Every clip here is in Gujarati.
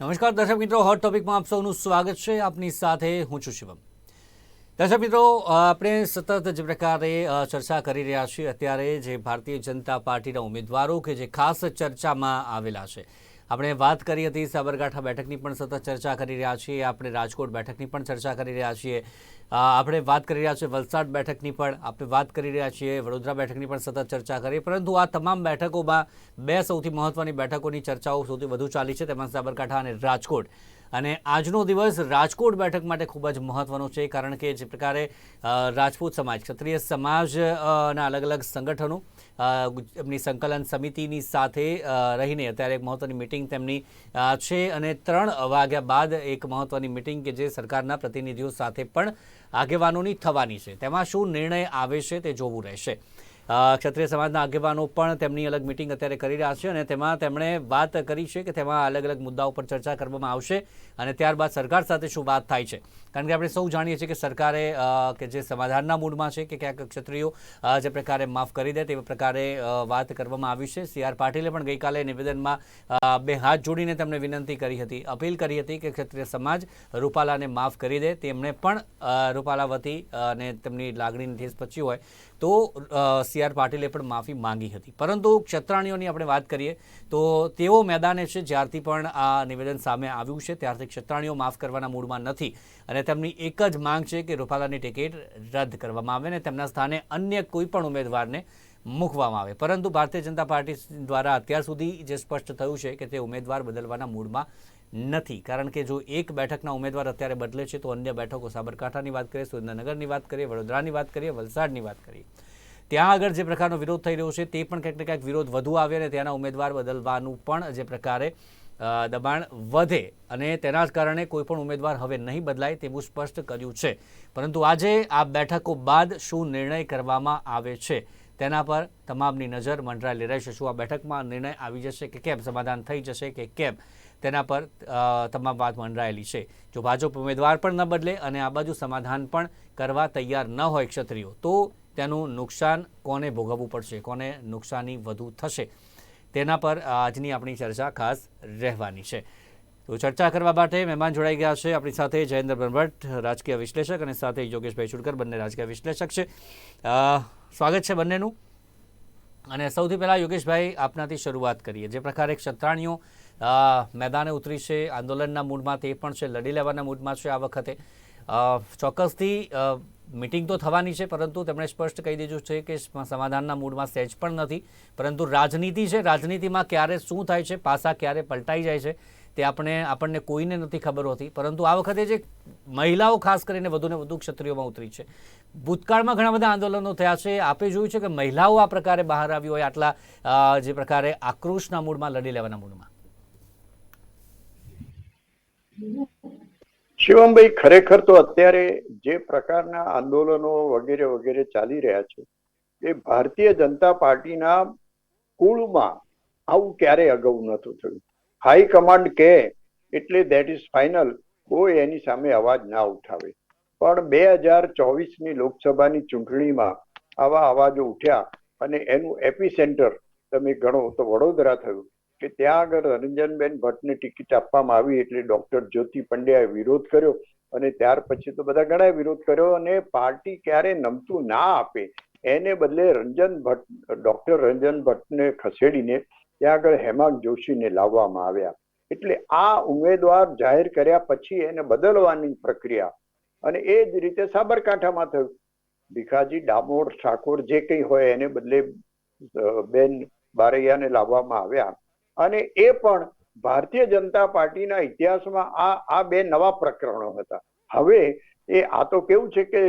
નમસ્કાર દર્શક મિત્રો હોટ ટોપિકમાં આપ સૌનું સ્વાગત છે. આપની સાથે હું છું શિવમ. દર્શક મિત્રો, આપણે સતત જે પ્રકારે ચર્ચા કરી રહ્યા છીએ, અત્યારે જે ભારતીય જનતા પાર્ટીના ઉમેદવારો કે જે ખાસ ચર્ચામાં આવેલા છે આપણે વાત કરી હતી સાબરકાંઠા બેઠકની પણ સતત ચર્ચા કરી રહ્યા છીએ, આપણે રાજકોટ બેઠકની પણ ચર્ચા કરી રહ્યા છીએ આપણે વાત કરી રહ્યા છીએ વલસાડ બેઠકની પણ, આપણે વાત કરી રહ્યા છીએ, વડોદરા બેઠકની પણ સતત ચર્ચા કરી, પરંતુ આ તમામ બેઠકોમાં બે સૌથી મહત્વની બેઠકોની ચર્ચાઓ સૌથી વધુ ચાલી છે, તેમાં સાબરકાંઠા અને રાજકોટ. અને આજનો દિવસ રાજકોટ બેઠક માટે ખૂબ જ મહત્વનો છે, કારણ કે જે પ્રકારે રાજપૂત સમાજ, ક્ષત્રિય સમાજના અલગ અલગ સંગઠનો એમની સંકલન સમિતિની સાથે રહીને અત્યારે એક મહત્વની મિટિંગ તેમની છે અને ત્રણ વાગ્યા બાદ એક મહત્વની મિટિંગ કે જે સરકારના પ્રતિનિધિઓ સાથે પણ આગેવાનોની થવાની છે. તેમાં શું નિર્ણય આવે છે તે જોવું રહેશે. ક્ષત્રિય સમાજના આગેવાનો પણ તેમની અલગ મિટિંગ અત્યારે કરી રહ્યા છે અને તેમાં તેમણે વાત કરી છે કે તેમાં અલગ અલગ મુદ્દાઓ પર ચર્ચા કરવામાં આવશે અને ત્યારબાદ સરકાર સાથે શું વાત થાય છે. કારણ કે આપણે સૌ જાણીએ છીએ કે સરકારે કે જે સમાધાનના મૂડમાં છે કે ક્યાંક ક્ષત્રિયો જે પ્રકારે માફ કરી દે તે પ્રકારે વાત કરવામાં આવી છે. સી. આર. પાટીલે પણ ગઈકાલે નિવેદનમાં બે હાથ જોડીને તેમણે વિનંતી કરી હતી, અપીલ કરી હતી કે ક્ષત્રિય સમાજ રૂપાલાને માફ કરી દે. તેમણે પણ રૂપાલા વતી અને તેમની લાગણીની ઠેસ પચી હોય તો સી. આર. પાટીલે પણ માફી માંગી હતી. પરંતુ ક્ષત્રાણીઓની આપણે વાત કરીએ તો તેઓ મેદાને છે જ્યારથી પણ આ નિવેદન સામે આવ્યું છે, ત્યારથી ક્ષત્રાણીઓ માફ કરવાના મૂડમાં નથી અને તેમની એક જ માંગ છે કે રૂપાલાની ટિકિટ રદ કરવામાં આવે અને તેમના સ્થાને અન્ય કોઈ પણ ઉમેદવારને મૂકવામાં આવે. પરંતુ ભારતીય જનતા પાર્ટી દ્વારા અત્યાર સુધી જે સ્પષ્ટ થયું છે કે તે ઉમેદવાર બદલવાના મૂડમાં નથી. કારણ કે જો એક બેઠકના ઉમેદવાર અત્યારે બદલે છે, તો અન્ય બેઠકો સાબરકાંઠાની વાત કરીએ, સુરેન્દ્રનગરની વાત કરીએ, વડોદરાની વાત કરીએ, વલસાડની વાત કરીએ. ત્યાં આગળ જે પ્રકારનો વિરોધ થઈ રહ્યો છે તે પણ ક્યાંક ને ક્યાંક વિરોધ વધુ આવે અને ત્યાંના ઉમેદવાર બદલવાનું પણ જે પ્રકારે દબાણ વધે અને તેના જ કારણે કોઈ પણ ઉમેદવાર હવે નહીં બદલાય તેવું સ્પષ્ટ કર્યું છે. પરંતુ આજે આ બેઠકો બાદ શું નિર્ણય કરવામાં આવે છે તેના પર તમામની નજર મંડરાયેલી રહેશે. શું આ બેઠકમાં નિર્ણય આવી જશે કે કેમ? સમાધાન થઈ જશે કે કેમ? તેના પર તમામ વાત મંડરાયેલી છે. જો ભાજપ ઉમેદવાર પણ ન બદલે અને આ બાજુ સમાધાન પણ કરવા તૈયાર ન હોય ક્ષત્રિયો, તો તેનું નુકસાન કોને ભોગવવું પડશે? કોને નુકસાની વધુ થશે? તેના પર આજની આપણી ચર્ચા ખાસ રહેવાની છે. તો ચર્ચા કરવા માટે મહેમાન જોડાઈ ગયા છે આપણી સાથે જયેન્દ્ર બ્રહ્મભટ્ટ, રાજકીય વિશ્લેષક અને સાથે યોગેશભાઈ ચુડકર બંને રાજકીય વિશ્લેષક છે. સ્વાગત છે બંનેનું. અને સૌથી પહેલાં યોગેશભાઈ, આપનાથી શરૂઆત કરીએ. જે પ્રકારે ક્ષત્રાણીઓ મેદાને ઉતરી છે, આંદોલનના મૂડમાં તે પણ છે, લડી લેવાના મૂડમાં છે આ વખતે. ચોક્કસથી મિટિંગ તો થવાની છે, પરંતુ તેમણે સ્પષ્ટ કહી દીધું છે કે સમાધાનના મૂડમાં સહેજ પણ નથી, પરંતુ રાજનીતિ છે, રાજનીતિમાં ક્યારે શું થાય છે, પાસા ક્યારે પલટાઈ જાય છે, તે આપણે, આપણને કોઈને નથી ખબર હોતી, પરંતુ આ વખતે જે મહિલાઓ ખાસ કરીને વધુને વધુ ક્ષત્રિયોમાં ઉતરી છે. ભૂતકાળમાં ઘણા બધા આંદોલનો થયા છે, આપે જોયું છે કે મહિલાઓ આ પ્રકારે બહાર આવી હોય, આટલા જે પ્રકારે આક્રોશના મૂડમાં, લડી લેવાના મૂડમાં. શિવમભાઈ ખરેખર તો અત્યારે જે પ્રકારના આંદોલનો વગેરે વગેરે ચાલી રહ્યા છે, એ ભારતીય જનતા પાર્ટીના કુળમાં આવું ક્યારેય અગાઉ નહોતું થયું. હાઈ કમાન્ડ કહે એટલે દેટ ઇઝ ફાઇનલ કોઈ એની સામે અવાજ ના ઉઠાવે. પણ બે હજાર ચોવીસની લોકસભાની ચૂંટણીમાં આવા અવાજો ઉઠ્યા અને એનું એપી સેન્ટર તમે ગણો તો વડોદરા થયું. કે ત્યાં આગળ રંજનબેન ભટ્ટને ટિકિટ આપવામાં આવી એટલે ડોક્ટર જ્યોતિ પંડ્યાએ વિરોધ કર્યો અને ત્યાર પછી તો બધા ઘણા વિરોધ કર્યો અને પાર્ટી ક્યારે નમતું ના આપે. એને બદલે રંજન ભટ્ટ, ડોક્ટર રંજન ભટ્ટને ખસેડીને ત્યાં આગળ હેમાંગ જોશીને લાવવામાં આવ્યા. એટલે આ ઉમેદવાર જાહેર કર્યા પછી એને બદલવાની પ્રક્રિયા. અને એ જ રીતે સાબરકાંઠામાં થયું. ભીખાજી ડામોર ઠાકોર જે કંઈ હોય એને બદલે બેન બારૈયાને લાવવામાં આવ્યા. અને એ પણ ભારતીય જનતા પાર્ટીના ઇતિહાસમાં આ આ બે નવા પ્રકરણો હતા. હવે એ, આ તો કેવું છે કે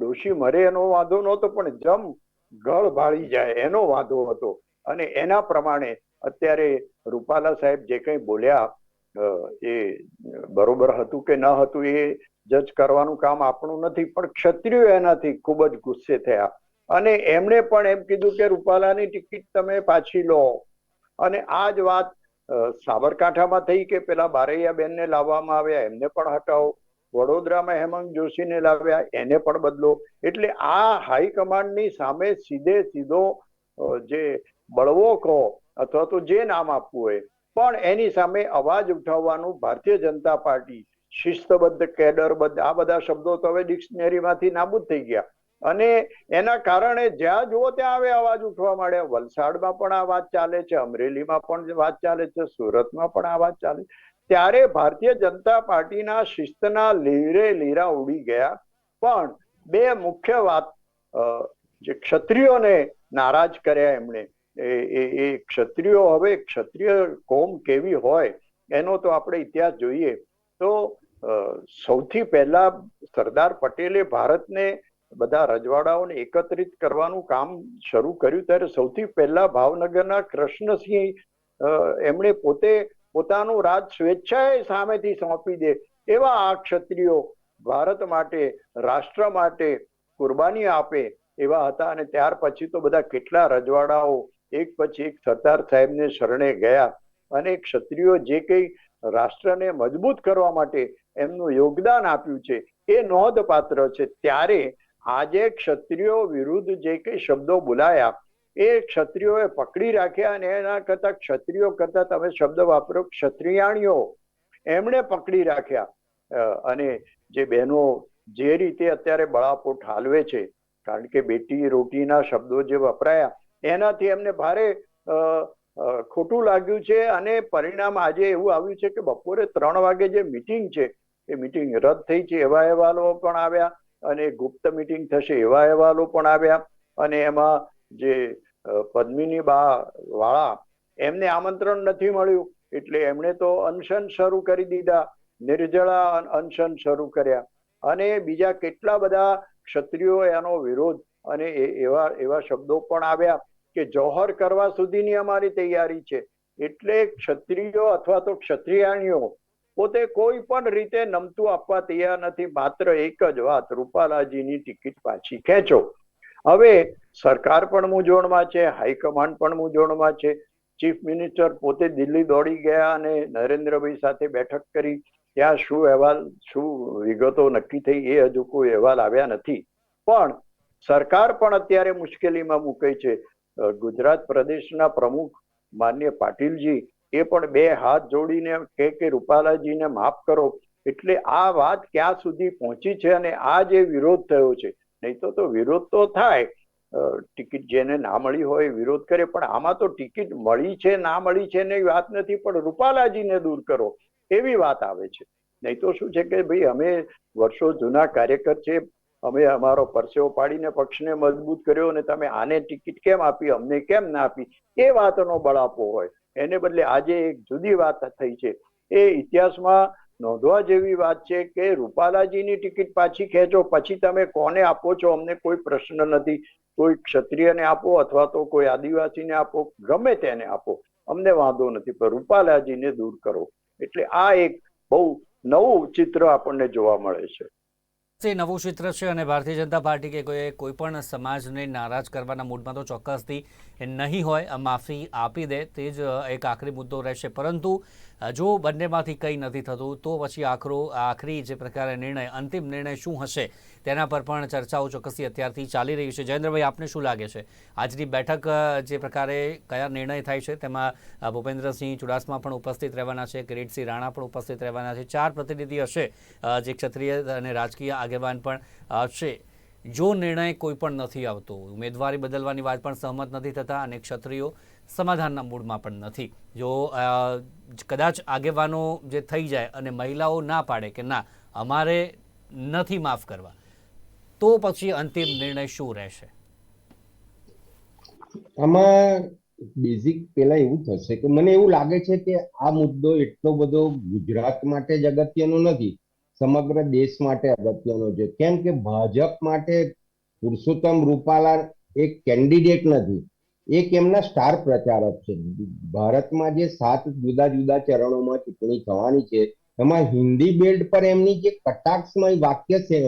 દોષી મરે એનો વાંધો નહોતો, પણ જમ ગળ ભાળી જાય એનો વાંધો હતો. અને એના પ્રમાણે અત્યારે રૂપાલા સાહેબ જે કંઈ બોલ્યા એ બરોબર હતું કે ન હતું એ જજ કરવાનું કામ આપણું નથી, પણ ક્ષત્રિયો એનાથી ખૂબ જ ગુસ્સે થયા. અને એમણે પણ એમ કીધું કે રૂપાલાની ટિકિટ તમે પાછી લો. અને આ જ વાત સાબરકાંઠામાં થઈ કે પેલા બારૈયા બેનને લાવવામાં આવ્યા, એમને પણ હટાવો. વડોદરામાં હેમંત જોશીને લાવ્યા, એને પણ બદલો. એટલે આ હાઈકમાન્ડની સામે સીધે સીધો જે બળવો કહો અથવા તો જે નામ આપવું હોય, પણ એની સામે અવાજ ઉઠાવવાનું ભારતીય જનતા પાર્ટી શિસ્તબદ્ધ, કેડરબદ્ધ, આ બધા શબ્દો તો હવે ડિક્શનરીમાંથી નાબૂદ થઈ ગયા. અને એના કારણે જ્યાં જુઓ ત્યાં હવે અવાજ ઉઠવા માંડ્યા. વલસાડમાં પણ આ વાત ચાલે છે, અમરેલીમાં પણ વાત ચાલે છે, સુરતમાં પણ આ વાત ચાલે. ત્યારે ભારતીય જનતા પાર્ટીના શિસ્તના લીરે લીરા ઉડી ગયા. પણ બે મુખ્ય વાત જે ક્ષત્રિયોને નારાજ કર્યા એમણે. એ, એ- ક્ષત્રિયો હવે ક્ષત્રિય કોમ કેવી હોય એનો તો આપણે ઇતિહાસ જોઈએ. તો સૌથી પહેલા સરદાર પટેલે ભારતને બધા રજવાડાઓને એકત્રિત કરવાનું કામ શરૂ કર્યું ત્યારે સૌથી પહેલા ભાવનગરના કૃષ્ણસિંહ એમણે પોતે પોતાનું રાજ સ્વેચ્છાએ સામેથી સોંપી દે એવા આ ક્ષત્રિયો ભારત માટે, રાષ્ટ્ર માટે કુરબાની આપે એવા હતા અને ત્યાર પછી તો બધા કેટલા રજવાડાઓ એક પછી એક સરદાર સાહેબને શરણે ગયા અને ક્ષત્રિયો જે કંઈ રાષ્ટ્રને મજબૂત કરવા માટે એમનું યોગદાન આપ્યું છે એ નોંધપાત્ર છે. ત્યારે આજે ક્ષત્રિયો વિરુદ્ધ જે કંઈ શબ્દો બોલાયા, એ ક્ષત્રિયોએ પકડી રાખ્યા અને એના કરતા ક્ષત્રિયો કરતા તમે શબ્દ વાપરો ક્ષત્રિયાણીઓ. એમણે પકડી રાખ્યા. અને જે બહેનો જે રીતે અત્યારે બળાપો ઠાલવે છે, કારણ કે બેટી રોટીના શબ્દો જે વપરાયા, એનાથી એમને ભારે ખોટું લાગ્યું છે અને પરિણામ આજે એવું આવ્યું છે કે બપોરે ત્રણ વાગે જે મિટિંગ છે, એ મિટિંગ રદ થઈ છે, એવા અહેવાલો પણ આવ્યા. અને ગુપ્ત મિટિંગ થશે એવા અહેવાલો પણ આવ્યા અને એમાં જે પદ્મિની બા, વાળા, એમને આમંત્રણ નથી મળ્યું. એટલે એમણે તો અનશન શરૂ કરી દીધા. નિર્જળા અનશન શરૂ કર્યા. અને બીજા કેટલા બધા ક્ષત્રિયો એનો વિરોધ અને એવા એવા શબ્દો પણ આવ્યા કે જોહર કરવા સુધીની અમારી તૈયારી છે. એટલે ક્ષત્રિયો અથવા તો ક્ષત્રિયાણીઓ પોતે કોઈ પણ રીતે નમતું આપવા તૈયાર નથી, માત્ર એક જ વાત, રૂપાલાજીની ટિકિટ પાછી ખેંચો. હવે સરકાર પણ મૂંઝવણમાં છે, હાઈકમાન્ડ પણ મૂંઝવણમાં છે. ચીફ મિનિસ્ટર પોતે દિલ્હી દોડી ગયા અને નરેન્દ્રભાઈ સાથે બેઠક કરી. ત્યાં શું અહેવાલ, શું વિગતો નક્કી થઈ એ હજુ કોઈ અહેવાલ આવ્યા નથી. પણ સરકાર પણ અત્યારે મુશ્કેલીમાં મુકે છે. ગુજરાત પ્રદેશના પ્રમુખ માન્ય પાટીલજી એ પણ બે હાથ જોડીને કે કે રૂપાલાજીને માફ કરો. એટલે આ વાત ક્યાં સુધી પહોંચી છે અને આ જે વિરોધ થયો છે? નહીં તો વિરોધ તો થાય. ટિકિટ જેને ના મળી હોય વિરોધ કરે, પણ આમાં તો ટિકિટ મળી છે, ના મળી છે ને વાત નથી, પણ રૂપાલાજીને દૂર કરો. એવી વાત આવે છે. નહીં તો શું છે કે ભાઈ અમે વર્ષો જૂના કાર્યકર છે, અમે અમારો પરસેવો પાડીને પક્ષને મજબૂત કર્યો અને તમે આને ટિકિટ કેમ આપી, અમને કેમ ના આપી? એ વાતનો બળાપો હોય. એને બદલે આજે એક જુદી વાત થઈ છે. એ ઇતિહાસમાં નોંધવા જેવી વાત છે કે રૂપાલાજીની ટિકિટ પાછી ખેંચો, પછી તમે કોને આપો છો? અમને કોઈ પ્રશ્ન નથી. કોઈ ક્ષત્રિયને આપો અથવા તો કોઈ આદિવાસીને આપો, ગમે તેને આપો. અમને વાંધો નથી, પણ રૂપાલાજીને દૂર કરો. એટલે આ એક બહુ નવું ચિત્ર આપણને જોવા મળે છે. તે નવું ચિત્ર છે અને ભારતીય જનતા પાર્ટી કે કોઈ કોઈ પણ સમાજને નારાજ કરવાના મૂડમાં તો ચોક્કસથી નહીં હોય. માફી આપી દે. તે જ એક આખરી મુદ્દો રહેશે. પરંતુ જો બંનેમાંથી કંઈ નથી થતું, તો પછી આખરો, આખરી જે પ્રકારે નિર્ણય, અંતિમ નિર્ણય શું હશે, તેના પર પણ ચર્ચાઓ ચોક્કસથી અત્યારથી ચાલી રહી છે. જયેન્દ્રભાઈ, આપને શું લાગે છે? આજની બેઠક જે પ્રકારે કયા નિર્ણય થાય છે, તેમાં ભૂપેન્દ્રસિંહ ચુડાસમા પણ ઉપસ્થિત રહેવાના છે, કિરીટસિંહ રાણા પણ ઉપસ્થિત રહેવાના છે, ચાર પ્રતિનિધિ હશે જે ક્ષત્રિય અને રાજકીય આગેવાન પણ હશે. જો નિર્ણય કોઈ પણ નથી આવતો, ઉમેદવારી બદલવાની વાત પણ સહમત નથી થતા અને ક્ષત્રિયો સમાધાનના મૂડમાં પણ નથી. જો કદાચ આગેવાનો જે થઈ જાય અને મહિલાઓ ના પાડે કે ના, અમારે નથી માફ કરવા, તો પછી અંતિમ નિર્ણય શું રહેશે? આમાં બેઝિક પેલા એવું થશે કે મને એવું લાગે છે કે આ મુદ્દો એટલો બધો ગુજરાત માટે જ અગત્યનો નથી. સમગ્ર દેશ માટે અગત્યનો છે. કેમ કે ભાજપ માટે પુરુષોત્તમ રૂપાલા એક કેન્ડિડેટ નથી. એક એમના સ્ટાર પ્રચારક છે. ભારતમાં જે સાત જુદા જુદા ચરણોમાં ચૂંટણી થવાની છે, એમાં હિન્દી બેલ્ટ પર એમની જે કટાક્ષમય વાક્ય છે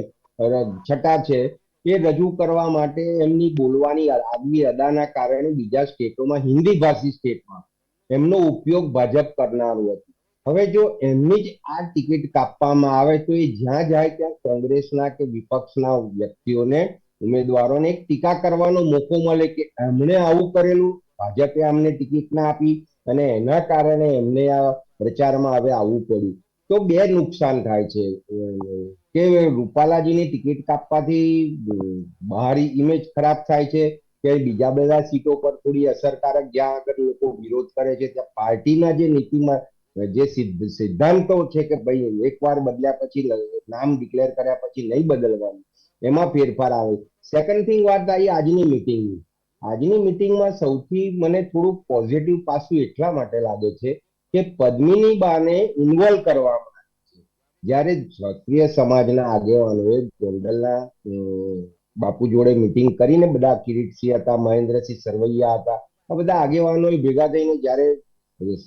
છટા છે, એ રજૂ કરવા માટે એમની બોલવાની આગવી અદાના કારણે બીજા સ્ટેટોમાં, હિન્દી ભાષી સ્ટેટમાં એમનો ઉપયોગ ભાજપ કરનારું હતું. હવે જો એમની જ આ ટિકિટ કાપવામાં આવે તો એ જ્યાં જાય ત્યાં કોંગ્રેસના કે વિપક્ષના વ્યક્તિઓને ઉમેદવારોને એક ટીકા કરવાનો મોકો મળે કે એમણે આવું કરેલું, ભાજપે અમને ટિકિટ ના આપી અને એના કારણે એમને આ પ્રચારમાં હવે આવવું પડ્યું. તો બે નુકસાન થાય છે. કે રૂપાલાજીની ટિકિટ કાપવાથી બહારી ઇમેજ ખરાબ થાય છે, કે બીજા બધા સીટો પર થોડી અસરકારક જ્યાં આગળ લોકો વિરોધ કરે છે, ત્યાં પાર્ટીના જે નીતિમાં જે સિદ્ધાંતો છે કે ભાઈ એકવાર બદલ્યા પછી નામ ડિક્લેર કર્યા પછી નહીં બદલવાનું. એમાં ફેરફાર આવે સેકન્ડ થિંગ વાત આવી આજની મિટિંગની આજની મિટિંગમાં સૌથી મને થોડું પોઝિટિવ પાસું એટલા માટે લાગે છે કે પદ્મિની બાને ઇન્વોલ્વ કરવામાં છે. જ્યારે ક્ષત્રિય સમાજના આગેવાનોએ ગોંડલના બાપુ જોડે મિટિંગ કરીને બધા કિરીટસિંહ હતા, મહેન્દ્રસિંહ સરવૈયા હતા, આ બધા આગેવાનોએ ભેગા થઈને જ્યારે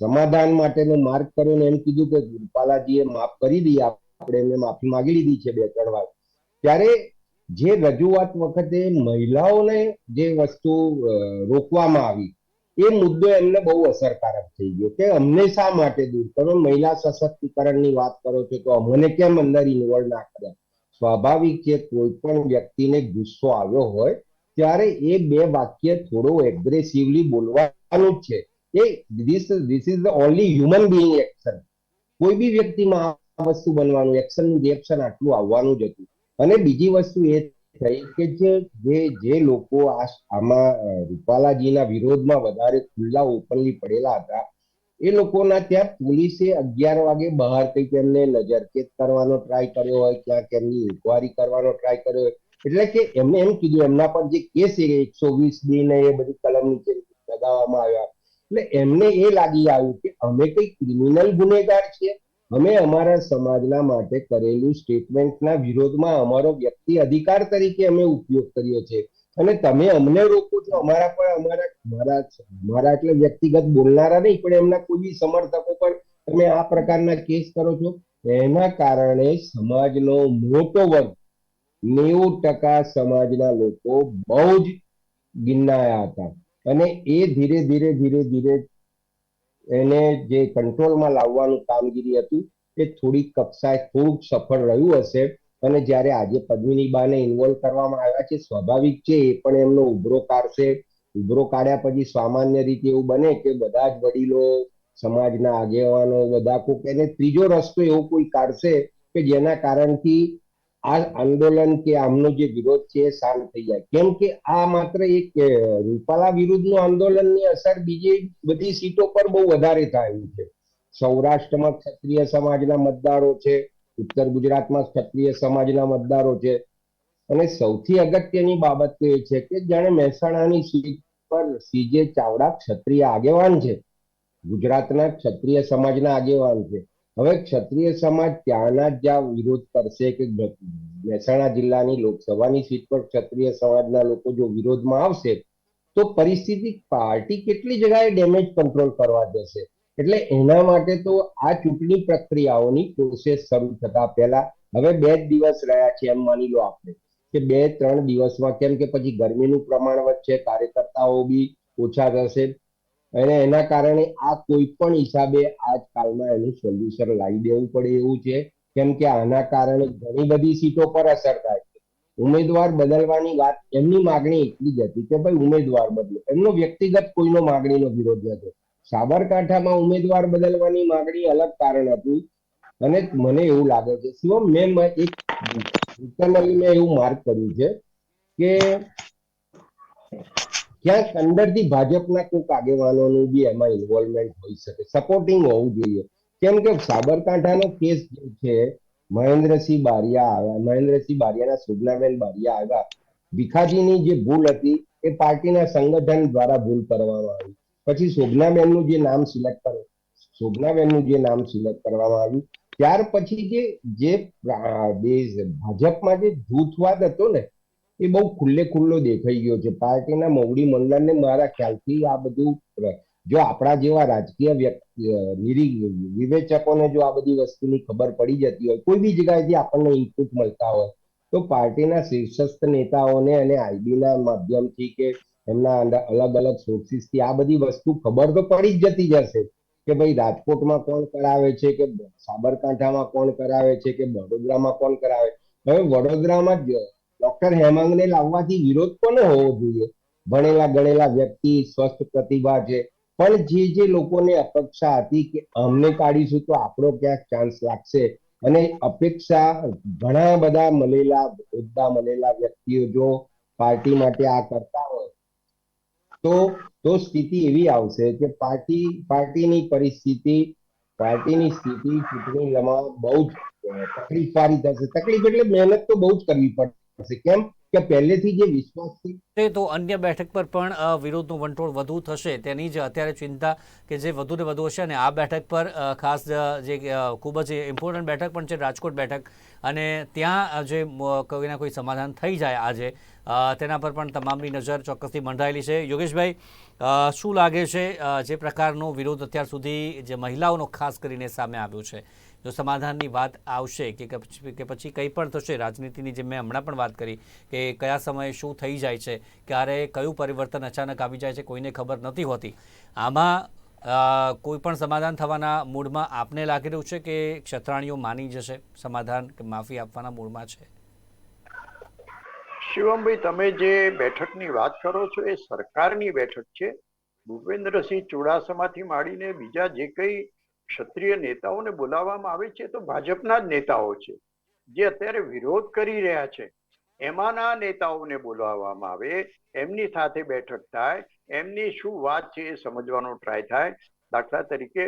સમાધાન માટેનો માર્ગ કર્યો ને એમ કીધું કે રૂપાલાજીએ માફ કરી દઈએ આપણે એમને માફી માંગી લીધી છે બે ત્રણ વાર. ત્યારે જે રજૂઆત વખતે મહિલાઓને જે વસ્તુ રોકવામાં આવી, એ મુદ્દો એમને બહુ અસરકારક થઈ ગયો કે અમને શા માટે દૂર તમે મહિલા સશક્તિકરણની વાત કરો છો તો અમને કેમ અંદર ઇન્વોલ્વ ના કર્યા સ્વાભાવિક છે, કોઈ પણ વ્યક્તિને ગુસ્સો આવ્યો હોય, ત્યારે એ બે વાક્ય થોડો એગ્રેસિવલી બોલવાનું જ છે. એ this this is the only human being action કોઈ બી વ્યક્તિમાં આ વસ્તુ બનવાનું એક્શન રિએક્શન આટલું આવવાનું જ હતું. અને બીજી વસ્તુ એ થઈ કે જે જે લોકો આમાં રૂપાલાજીના વિરોધમાં વધારે ખુલ્લા ઓપનલી પડેલા હતા, એ લોકોના ત્યાં પોલીસે અગિયાર વાગે બહાર કંઈક એમને નજરકેદ કરવાનો ટ્રાય કર્યો હોય, ક્યાંક એમની ઇન્કવાયરી કરવાનો ટ્રાય કર્યો હોય. એટલે કે એમને એમ કીધું, એમના પર જે કેસ એકસો વીસ બી ને એ બધી કલમ નીચે લગાવવામાં આવ્યા. એટલે એમને એ લાગી આવ્યું કે અમે કઈ ક્રિમિનલ ગુનેગાર છીએ? અમે અમારા સમાજના માટે કરેલું સ્ટેટમેન્ટના વિરોધમાં અમારો વ્યક્તિ અધિકાર તરીકે અમે ઉપયોગ કરીએ છીએ. અને તમે અમને રોકો છો, અમારા પર અમારા મારા મારા એટલે વ્યક્તિગત બોલનારા નહીં, પણ એમના કોઈ બી સમર્થકો પર તમે આ પ્રકારના કેસ કરો છો. એના કારણે સમાજનો મોટો વર્ગ, નેવું ટકા સમાજના લોકો બહુ જ ગિન્નાયા હતા. અને એ ધીરે ધીરે ધીરે ધીરે એને જે કંટ્રોલમાં લાવવાનું કામગીરી હતું, એ થોડીક કક્ષાએ થોડુંક સફળ રહ્યું હશે. અને જ્યારે આજે પદ્મિની બાને ઇન્વોલ્વ કરવામાં આવ્યા છે, સ્વાભાવિક છે, એ પણ એમનો ઉભરો કાઢશે. ઉભરો કાઢ્યા પછી સામાન્ય રીતે એવું બને કે બધા જ વડીલો, સમાજના આગેવાનો, બધા કોક એને ત્રીજો રસ્તો એવો કોઈ કાઢશે કે જેના કારણથી આ આંદોલન કે આમનો જે વિરોધ છે એ શાંત થઈ જાય. કેમ કે આ માત્ર એક રૂપાલા વિરુદ્ધનું આંદોલનની અસર બીજી બધી સીટો પર બહુ વધારે થાય છે. સૌરાષ્ટ્રમાં ક્ષત્રિય સમાજના મતદારો છે, ઉત્તર ગુજરાતમાં ક્ષત્રિય સમાજના મતદારો છે. અને સૌથી અગત્યની બાબત તો એ છે કે જાણે મહેસાણાની સીટ પર સીજે ચાવડા ક્ષત્રિય આગેવાન છે. ગુજરાતના ક્ષત્રિય સમાજના આગેવાન છે. હવે ક્ષત્રિય સમાજ ત્યાંના જ જ્યાં વિરોધ કરશે કે મહેસાણા જિલ્લાની લોકસભાની સીટ પર ક્ષત્રિય સમાજના લોકો જો વિરોધમાં આવશે, તો પરિસ્થિતિ પાર્ટી કેટલી જગ્યાએ ડેમેજ કંટ્રોલ કરવા જશે એટલે એના માટે તો આ ચૂંટણી પ્રક્રિયાઓની પ્રોસેસ શરૂ થતા પહેલા હવે બે જ દિવસ રહ્યા છે એમ માની લો આપણે, કે બે, ત્રણ દિવસમાં કેમ કે પછી ગરમીનું પ્રમાણ વધશે, કાર્યકર્તાઓ બી ઓછા થશે અને એના કારણે આ કોઈ પણ હિસાબે આજકાલમાં એનું સોલ્યુશન લાવી દેવું પડે એવું છે. કેમ કે આના કારણે ઘણી બધી સીટો પર અસર થાય છે. ઉમેદવાર બદલવાની વાત એમની માગણી એટલી જ હતી કે ભાઈ ઉમેદવાર બદલો. એમનો વ્યક્તિગત કોઈનો માગણીનો વિરોધ નથી. સાબરકાંઠામાં ઉમેદવાર બદલવાની માગણી અલગ કારણ હતું. અને મને એવું લાગે છે, શિવમ, મેં એક ઇન્ટરનલી મેં એવું માર્ક કર્યું છે કે ક્યાંક અંદરથી ભાજપના કોઈક આગેવાનોનું બી એમાં ઇન્વોલ્વમેન્ટ હોઈ શકે. સપોર્ટિંગ હોવું જોઈએ. કેમ કે સાબરકાંઠાનો કેસ જે છે, મહેન્દ્રસિંહ બારિયા આવ્યા, મહેન્દ્રસિંહ બારિયાના સુજનાબેન બારિયા આવ્યા. ભીખાજીની જે ભૂલ હતી, એ પાર્ટીના સંગઠન દ્વારા ભૂલ કરવામાં આવી. પછી શોભનાબેનનું જે નામ સિલેક્ટ કરે શોભનાબેનનું જે નામ સિલેક્ટ કરવામાં આવ્યું. ત્યાર પછી જે જે ભાજપમાં જે જૂથવાદ હતો ને એ બહુ ખુલ્લે ખુલ્લો દેખાઈ ગયો છે. પાર્ટીના મોવડી મંડળને મારા ખ્યાલથી આ બધું જો આપણા જેવા રાજકીય વ્યક્તિ વિવેચકોને જો આ બધી વસ્તુની ખબર પડી જતી હોય, કોઈ બી જગ્યાએથી આપણને ઇનપુટ મળતા હોય, તો પાર્ટીના શીર્ષસ્થ નેતાઓને અને આઈબીના માધ્યમથી કે એમના અલગ અલગ સોર્સિસથી આ બધી વસ્તુ ખબર તો પડી જ જતી જશે કે ભાઈ રાજકોટમાં કોણ કરાવે છે, કે સાબરકાંઠામાં કોણ કરાવે છે, કે વડોદરામાં કોણ કરાવે હવે વડોદરામાં ડોક્ટર હેમાંગને લાવવાથી વિરોધ કોને હોવો જોઈએ. ભણેલા ગણેલા વ્યક્તિ, સ્વસ્થ પ્રતિભા છે. પણ જે જે લોકોને અપેક્ષા હતી કે અમને કાઢીશું તો આપણો ક્યાંક ચાન્સ લાગશે. અને અપેક્ષા ઘણા બધા મળેલા હોદ્દા મળેલા વ્યક્તિઓ જો પાર્ટી માટે આ કરતા હોય, તો તો સ્થિતિ એવી આવશે કે પાર્ટી, પાર્ટીની પરિસ્થિતિ, પાર્ટીની સ્થિતિ ચૂંટણી લડવામાં બહુ જ તકલીફ સારી થશે. તકલીફ એટલે મહેનત તો બહુ જ કરવી પડશે કેમ કે પહેલેથી જે વિશ્વાસ છે. તો અન્ય બેઠક પર પણ વિરોધનું વંટોળ વધુ થશે. તેની જ અત્યારે ચિંતા કે જે વધુ ને વધુ હશે અને આ બેઠક પર ખાસ જે ખૂબ જ ઇમ્પોર્ટન્ટ બેઠક પણ છે, રાજકોટ બેઠક. અને ત્યાં જે કોઈના કોઈ સમાધાન થઈ જાય આજે તેના પર પણ તમામની નજર ચોક્કસથી મંડાયેલી છે. યોગેશભાઈ શું લાગે છે જે પ્રકારનો વિરોધ અત્યાર સુધી જે મહિલાઓનો ખાસ કરીને સામે આવ્યો છે? જો સમાધાનની વાત આવશે કે કે પછી કંઈ પણ થશે, રાજનીતિની જે મેં હમણાં પણ વાત કરી કે કયા સમયે શું થઈ જાય છે, ક્યારે કયું પરિવર્તન અચાનક આવી જાય છે, કોઈને ખબર નથી હોતી. આમાં કોઈ પણ સમાધાન થવાના મૂડમાં આપને લાગી રહ્યું છે કે ક્ષત્રાણીઓ માની જશે? સમાધાન કે માફી આપવાના મૂડમાં છે? શિવમભાઈ તમે જે બેઠકની વાત કરો છો, એ સરકારની બેઠક છે. ભૂપેન્દ્રસિંહ ચુડાસમાથી માંડીને બીજા જે કઈ ક્ષત્રિય નેતાઓને બોલાવવામાં આવે છે તો ભાજપના જ નેતાઓ છે. જે અત્યારે વિરોધ કરી રહ્યા છે, એમાંના નેતાઓને બોલાવવામાં આવે, એમની સાથે બેઠક થાય, એમની શું વાત છે એ સમજવાનો ટ્રાય થાય. દાખલા તરીકે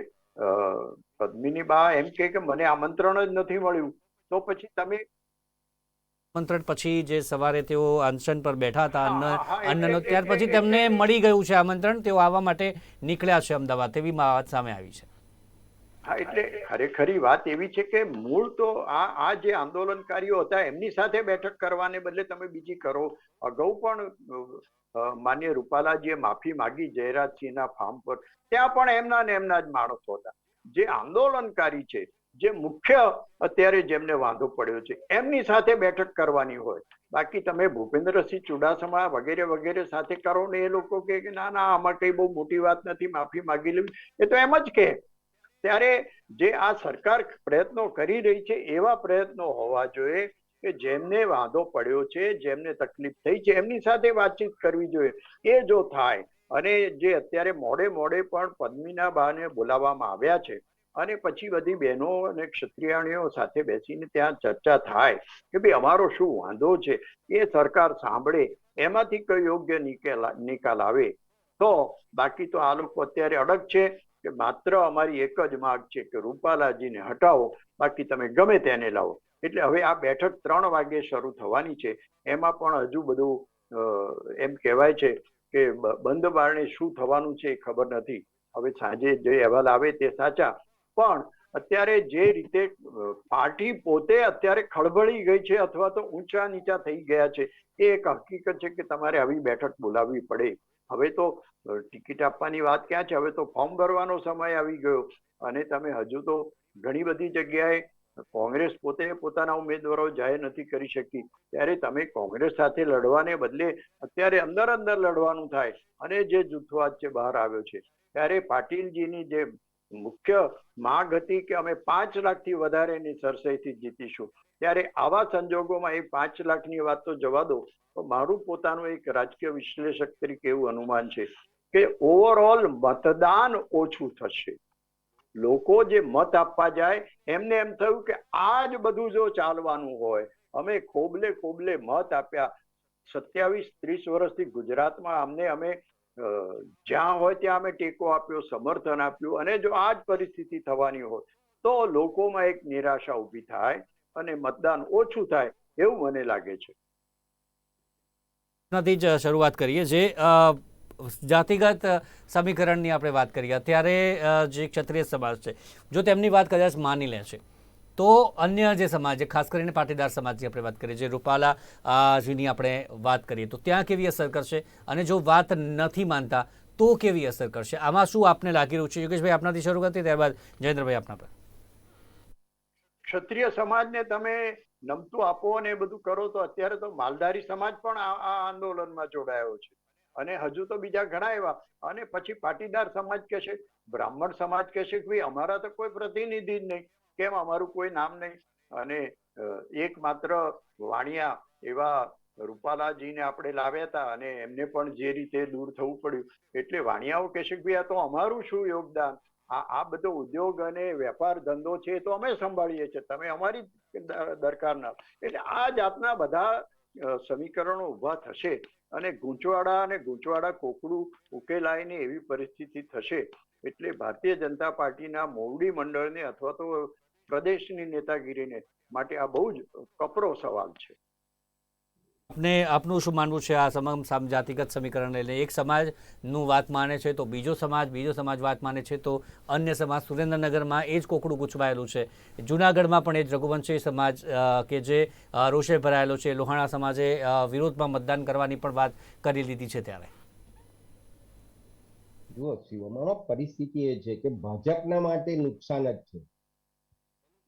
પદ્મિની બા એમ કે, મને આમંત્રણ જ નથી મળ્યું. તો પછી તમે આમંત્રણ પછી જે સવારે તેઓ અનશન પર બેઠા હતા અન્ન અન્નનો ત્યાર પછી તેમને મળી ગયું છે આમંત્રણ તેઓ આવવા માટે નીકળ્યા છે અમદાવાદ તેવી વાત સામે આવી છે. હા એટલે ખરેખરી વાત એવી છે કે મૂળ તો આ આ જે આંદોલનકારીઓ હતા એમની સાથે બેઠક કરવાને બદલે તમે બીજી કરો. અગાઉ પણ માન્ય રૂપાલાજીએ માફી માગી જયરાજસિંહના ફાર્મ પર ત્યાં પણ એમના ને એમના જ માણસો હતા. જે આંદોલનકારી છે જે મુખ્ય અત્યારે જેમને વાંધો પડ્યો છે, એમની સાથે બેઠક કરવાની હોય. બાકી તમે ભૂપેન્દ્રસિંહ ચુડાસમા વગેરે વગેરે સાથે કરો ને એ લોકો કે ના ના, આમાં કઈ બહુ મોટી વાત નથી, માફી માગી લેવી એ તો એમ જ કે ત્યારે જે આ સરકાર પ્રયત્નો કરી રહી છે, એવા પ્રયત્નો હોવા જોઈએ કે જેમને વાંધો પડ્યો છે, જેમને તકલીફ થઈ છે, એમની સાથે વાતચીત કરવી જોઈએ. એ જો થાય અને જે અત્યારે મોડે મોડે પણ પદ્મીના બાને બોલાવવામાં આવ્યા છે અને પછી બધી બહેનો અને ક્ષત્રિયાણીઓ સાથે બેસીને ત્યાં ચર્ચા થાય કે ભાઈ અમારો શું વાંધો છે? એ સરકાર સાંભળે, એમાંથી કઈ યોગ્ય નિકાલ નિકાલ આવે? તો બાકી તો આ લોકો અત્યારે અડગ છે કે માત્ર અમારી એક જ માગ છે કે રૂપાલાજીને હટાવો, બાકી તમે ગમે તેને લાવો. એટલે હવે આ બેઠક ત્રણ વાગે શરૂ થવાની છે. એમાં પણ હજુ બધું એમ કહેવાય છે કે બંધ બારણે શું થવાનું છે એ ખબર નથી. હવે સાંજે જે અહેવાલ આવે તે સાચા પણ અત્યારે જે રીતે પાર્ટી પોતે અત્યારે ખળબળી ગઈ છે અથવા તો ઊંચા નીચા થઈ ગયા છે, એ એક હકીકત છે કે તમારે આવી બેઠક બોલાવવી પડે. હવે તો ટિકિટ આપવાની વાત ક્યાં છે? હવે તો ફોર્મ ભરવાનો સમય આવી ગયો અને તમે હજુ તો ઘણી બધી જગ્યાએ કોંગ્રેસ પોતે પોતાના ઉમેદવારો જાહેર નથી કરી શકી. ત્યારે તમે કોંગ્રેસ સાથે લડવાને બદલે અત્યારે અંદર અંદર લડવાનું થાય અને જે જૂથવાદ છે બહાર આવ્યો છે. ત્યારે પાટીલજીની જે મુખ્ય માગ હતી કે અમે પાંચ લાખથી વધારેની સરસાઈથી જીતીશું. ત્યારે આવા સંજોગોમાં એ પાંચ લાખની વાત તો જવા દો, તો મારું પોતાનું એક રાજકીય વિશ્લેષક તરીકે એવું અનુમાન છે કે ઓવરઓલ મતદાન ઓછું થશે. લોકો જે મત આપવા જાય, એમને એમ થયું કે આ જ બધું જો ચાલવાનું હોય, અમે ખોબલે ખોબલે મત આપ્યા. સત્યાવીસ, ત્રીસ વર્ષથી ગુજરાતમાં અમને અમે જ્યાં હોય ત્યાં અમે ટેકો આપ્યો, સમર્થન આપ્યું અને જો આ જ પરિસ્થિતિ થવાની હોય, તો લોકોમાં એક નિરાશા ઊભી થાય અને મતદાન ઓછું થાય એવું મને લાગે છે. નથી જ શરૂઆત કરીએ જે જાતિગત સમીકરણની આપણે વાત કરીએ. અત્યારે જે ક્ષત્રિય સમાજ છે, જો તેમની વાત કદાચ માની લે છે તો અન્ય જે સમાજ છે, ખાસ કરીને પાટીદાર સમાજની આપણે વાત કરીએ, જે રૂપાલા જીની આપણે વાત કરીએ, તો ત્યાં કેવી અસર કરશે? અને જો વાત નથી માનતા, તો કેવી અસર કરશે? આમાં શું આપને લાગી રહ્યું છે? યોગેશભાઈ, આપનાથી શરૂ કરતી, ત્યારબાદ જયેન્દ્રભાઈ આપના પર. ક્ષત્રિય સમાજને તમે નમતું આપો અને એ બધું કરો, તો અત્યારે તો માલધારી સમાજ પણ આ આંદોલનમાં જોડાયો છે. અને હજુ તો બીજા ઘણા એવા, અને પછી પાટીદાર સમાજ કહેશે બ્રાહ્મણ સમાજ કહેશે કે ભાઈ, અમારા તો કોઈ પ્રતિનિધિ જ નહીં. કેમ અમારું કોઈ નામ નહીં? અને એકમાત્ર વાણિયા એવા રૂપાલાજીને આપણે લાવ્યા હતા અને એમને પણ જે રીતે દૂર થવું પડ્યું. એટલે વાણિયાઓ કહેશે ભાઈ, આ તો અમારું શું યોગદાન? આ આ બધો ઉદ્યોગ અને વેપાર ધંધો છે તો અમે સંભાળીએ છીએ. તમે અમારી દરકાર ના. એટલે આ જાતના બધા સમીકરણો ઊભા થશે અને ગૂંચવાડા અને ગૂંચવાડા કોકડું ઉકેલાયને એવી પરિસ્થિતિ થશે. એટલે ભારતીય જનતા પાર્ટીના મોવડી મંડળને અથવા તો પ્રદેશની નેતાગીરીને માટે આ બહુ જ કપરો સવાલ છે. આપને આપનું શું માનવું છે આ તમામ જાતિગત સમીકરણ લઈને? એક સમાજનું વાત માને છે તો બીજો સમાજ બીજો સમાજ વાત માને છે તો અન્ય સમાજ. સુરેન્દ્રનગરમાં એ જ કોકડું ગૂંચવાયેલું છે. જુનાગઢમાં પણ એ જ રઘુવંશી સમાજ કે જે રોષે ભરાયેલો છે. લોહાણા સમાજે વિરોધમાં મતદાન કરવાની પણ વાત કરી લીધી છે ત્યારે. જુઓ શિવમ પરિસ્થિતિ એ છે કે ભાજપના માટે નુકસાન જ છે.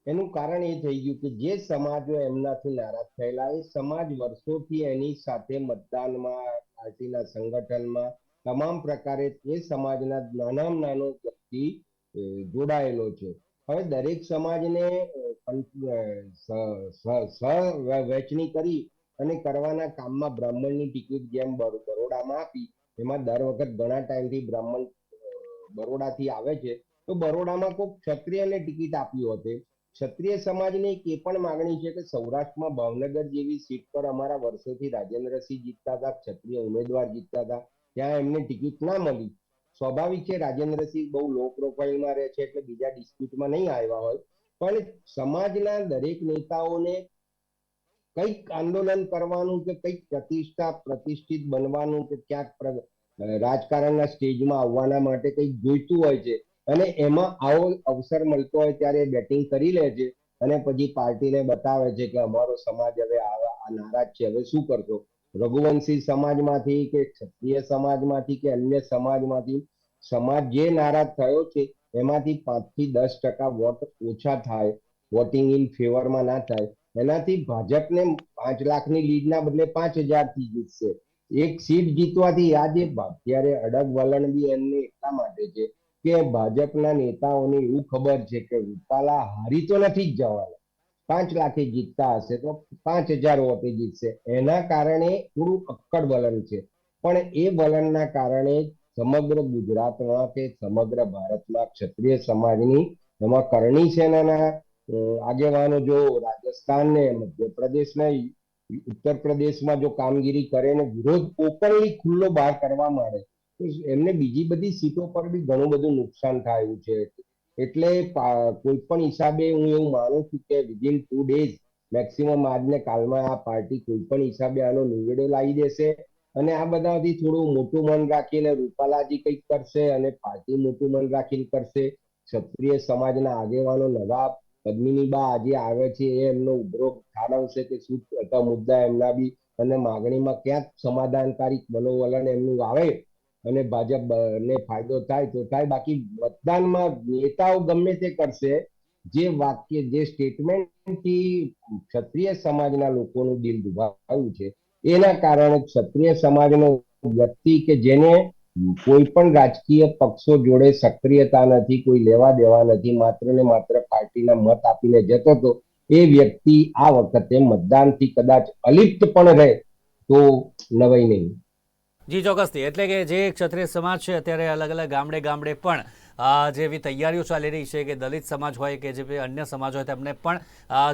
એનું કારણ એ થઈ ગયું કે જે સમાજો એમનાથી નારાજ થયેલા, એ સમાજ વર્ષોથી એની સાથે મતદાનમાં, પાર્ટીના સંગઠનમાં તમામ પ્રકારે એ સમાજના નાનામાં નાનો વ્યક્તિ જોડાયેલો છે. હવે દરેક સમાજને વહેંચણી કરી અને કરવાના કામમાં બ્રાહ્મણની ટિકિટ જેમ બરોડામાં આપી, એમાં દર વખત ઘણા ટાઈમથી બ્રાહ્મણ બરોડાથી આવે છે. તો બરોડામાં કોઈ ક્ષત્રિયને ટિકિટ આપી હોતે ક્ષત્રિય સમાજની એક એ પણ માંગણી છે કે સૌરાષ્ટ્રમાં ભાવનગર જેવી સીટ પર અમારા વર્ષોથી રાજેન્દ્રસિંહ જીતતા હતા, ક્ષત્રિય ઉમેદવાર જીતતા હતા, ત્યાં એમને ટિકિટ ના મળી. સ્વાભાવિક છે રાજેન્દ્રસિંહ બહુ લો પ્રોફાઇલમાં રહે છે એટલે બીજા ડિસ્પ્યુટમાં નહીં આવ્યા હોય. પણ સમાજના દરેક નેતાઓને કંઈક આંદોલન કરવાનું કે કંઈક પ્રતિષ્ઠા પ્રતિષ્ઠિત બનવાનું કે ક્યાંક રાજકારણના સ્ટેજમાં આવવાના માટે કંઈક જોઈતું હોય છે. અને એમાં આવો અવસર મળતો હોય ત્યારે બેટિંગ કરી લે છે અને પછી પાર્ટીને બતાવે છે કે અમારો સમાજ હવે આ નારાજ છે. હવે શું કરશો? રઘુવંશી સમાજમાંથી કે ક્ષત્રિય સમાજમાંથી કે અન્ય સમાજમાંથી? સમાજ જે નારાજ થયો છે, એમાંથી પાંચથી દસ ટકા વોટ ઓછા થાય વોટિંગ ઇન ફેવરમાં ના થાય. એનાથી ભાજપને પાંચ લાખની લીડના બદલે પાંચ હજારથી જીતશે. એક સીટ જીતવાથી આજે અત્યારે અડગ વલણ બી એમને એટલા માટે છે કે ભાજપના નેતાઓને એવું ખબર છે કે રૂપાલા હારી તો નથી જ જવાના. પાંચ લાખે જીતતા હશે તો પાંચ હજાર વોટે જીતશે. એના કારણે થોડું અક્કડ વલણ છે. પણ એ વલણના કારણે સમગ્ર ગુજરાતમાં કે સમગ્ર ભારતમાં ક્ષત્રિય સમાજની એમાં કરણી સેનાના આગેવાનો જો રાજસ્થાન ને મધ્યપ્રદેશના ઉત્તર પ્રદેશમાં જો કામગીરી કરે ને વિરોધ ઓપનલી ખુલ્લો બહાર કરવા માંડે એમને બીજી બધી સીટો પર બી ઘણું બધું નુકસાન થયું છે. એટલે કોઈ પણ હિસાબે હું એવું માનું છું કે વિધિન ટુ ડેઝ મેક્સિમમ આજને કાલમાં આ પાર્ટી કોઈ પણ હિસાબે આનો નિવેડો લાવી દેશે અને આ બધાથી થોડું મોટું મન રાખીને રૂપાલાજી કંઈક કરશે અને પાર્ટી મોટું મન રાખીને કરશે. ક્ષત્રિય સમાજના આગેવાનો નવા પદ્મિનીબા આજે આવે છે એ એમનો ઉભરો ઠાલવશે કે શું હતા મુદ્દા એમના બી અને માગણીમાં ક્યાંક સમાધાનકારી મનોવલણ એમનું આવે? અને ભાજપને ફાયદો થાય તો થાય. બાકી મતદાનમાં નેતાઓ ગમે તે કરશે, જે વાક્ય, જે સ્ટેટમેન્ટથી ક્ષત્રિય સમાજના લોકોનું દિલ દુભાવ્યું છે, એના કારણે ક્ષત્રિય સમાજનો વ્યક્તિ કે જેને કોઈ પણ રાજકીય પક્ષો જોડે સક્રિયતા નથી, કોઈ લેવા દેવા નથી, માત્ર ને માત્ર પાર્ટીના મત આપીને જતો હતો, એ વ્યક્તિ આ વખતે મતદાનથી કદાચ અલિપ્ત પણ રહે તો નવાઈ નહીં. જી ચોક્કસથી. એટલે કે જે ક્ષત્રિય સમાજ છે અત્યારે અલગ અલગ ગામડે ગામડે પણ અ, જેવી તૈયારીઓ ચાલી રહી છે કે દલિત સમાજ હોય કે જે અન્ય સમાજ હોય તેમને પણ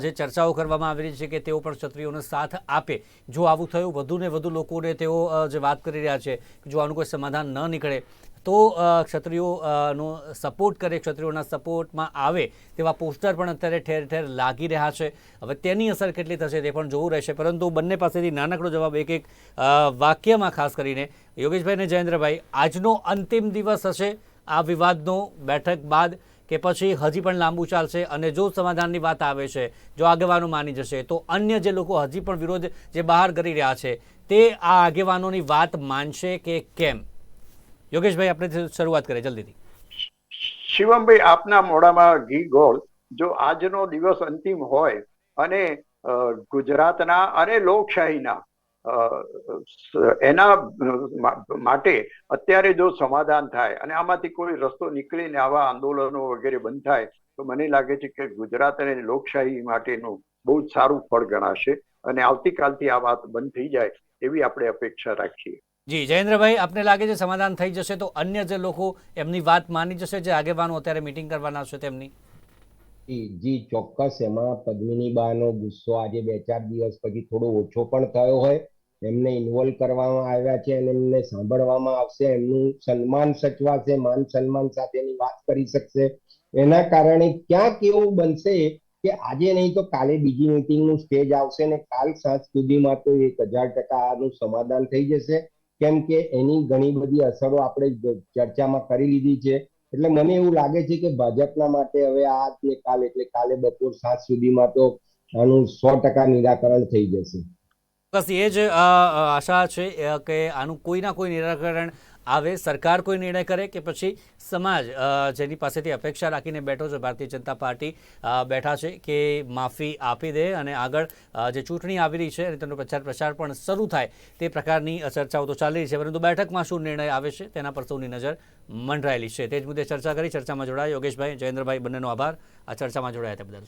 જે ચર્ચાઓ કરવામાં આવી રહી છે કે તેઓ પણ ક્ષત્રિયોનો સાથ આપે. જો આવું થયું વધુ ને વધુ લોકોને તેઓ જે વાત કરી રહ્યા છે જો આનું કોઈ સમાધાન ન નીકળે તો ક્ષત્રિયોનો સપોર્ટ કરે ક્ષત્રિયોના સપોર્ટમાં આવે તેવા પોસ્ટર પણ અત્યારે ઠેર ઠેર લાગી રહ્યા છે. હવે તેની અસર કેટલી થશે તે પણ જોવું રહેશે. પરંતુ બંને પાસેથી નાનકડો જવાબ એક એક વાક્યમાં ખાસ કરીને યોગેશભાઈ અને જયેન્દ્રભાઈ આજનો અંતિમ દિવસ હશે. આ વિવાદનો બેઠક બાદ કે પછી હજી પણ લાંબુ ચાલશે અને જો સમાધાનની વાત આવે છે, જો આગેવાનો માની જશે, તો અન્ય જે લોકો હજી પણ વિરોધ જે બહાર કરી રહ્યા છે, તે આ આગેવાનોની વાત માનશે કે કેમ? યોગેશભાઈ, આપણે શરૂઆત કરીએ જલ્દીથી. શિવમભાઈ, આપના મોઢામાં ઘી ગોળ. જો આજનો દિવસ અંતિમ હોય અને ગુજરાતના અને લોકશાહીના એના માટે અત્યારે જો સમાધાન થાય અને આમાંથી કોઈ રસ્તો નીકળીને આવા આંદોલનો વગેરે બંધ થાય તો મને લાગે છે કે ગુજરાત અને લોકશાહી માટેનું બહુ જ સારું ફળ ગણાશે અને આવતીકાલથી આ વાત બંધ થઈ જાય એવી આપણે અપેક્ષા રાખીએ. જી જયેન્દ્રભાઈ આપને લાગે છે સમાધાન થઈ જશે તો અન્ય જે લોકો એમની વાત માની જશે જે આગેવાનો અત્યારે મિટિંગ કરવાના છે તેમની? જી જી ચોક્કસ. એમાં પદ્મિની બાનો ગુસ્સો આજે બે ચાર દિવસ પછી થોડો ઓછો પણ થયો હોય. એમને ઇન્વોલ્વ કરવામાં આવ્યા છે અને એમને સાંભળવામાં આવશે, એમનું સન્માન સચવાશે, માન સન્માન સાથેની વાત કરી શકશે. એના કારણે ક્યાંક એવું બનશે કે આજે નહીં તો કાલે બીજી મિટિંગનું સ્ટેજ આવશે ને કાલ સાંજ સુધીમાં તો એક હજાર ટકાનું સમાધાન થઈ જશે. કેમ કે એની ઘણી બધી અસરો આપણે ચર્ચામાં કરી લીધી છે. એટલે મને એવું લાગે છે કે ભાજપના માટે હવે આ ને કાલ એટલે કાલે બપોર સાત સુધીમાં તો આનું સો ટકા નિરાકરણ થઈ જશે. બસ એ જ આશા છે કે આનું કોઈના કોઈ નિરાકરણ આવે, સરકાર કોઈ નિર્ણય કરે કે પછી સમાજ જેની પાસેથી અપેક્ષા રાખીને બેઠો છે ભારતીય જનતા પાર્ટી બેઠા છે કે માફી આપી દે અને આગળ જે ચૂંટણી આવી રહી છે અને તેનો પ્રચાર પ્રસાર પણ શરૂ થાય તે પ્રકારની ચર્ચાઓ તો ચાલી રહી છે, પરંતુ બેઠકમાં શું નિર્ણય આવે છે તેના પર સૌની નજર મંડરાયેલી છે. તે જ મુદ્દે ચર્ચા કરી, ચર્ચામાં જોડાયા યોગેશભાઈ, જયેન્દ્રભાઈ બંનેનો આભાર. આ ચર્ચામાં જોડાયા તે બદલ.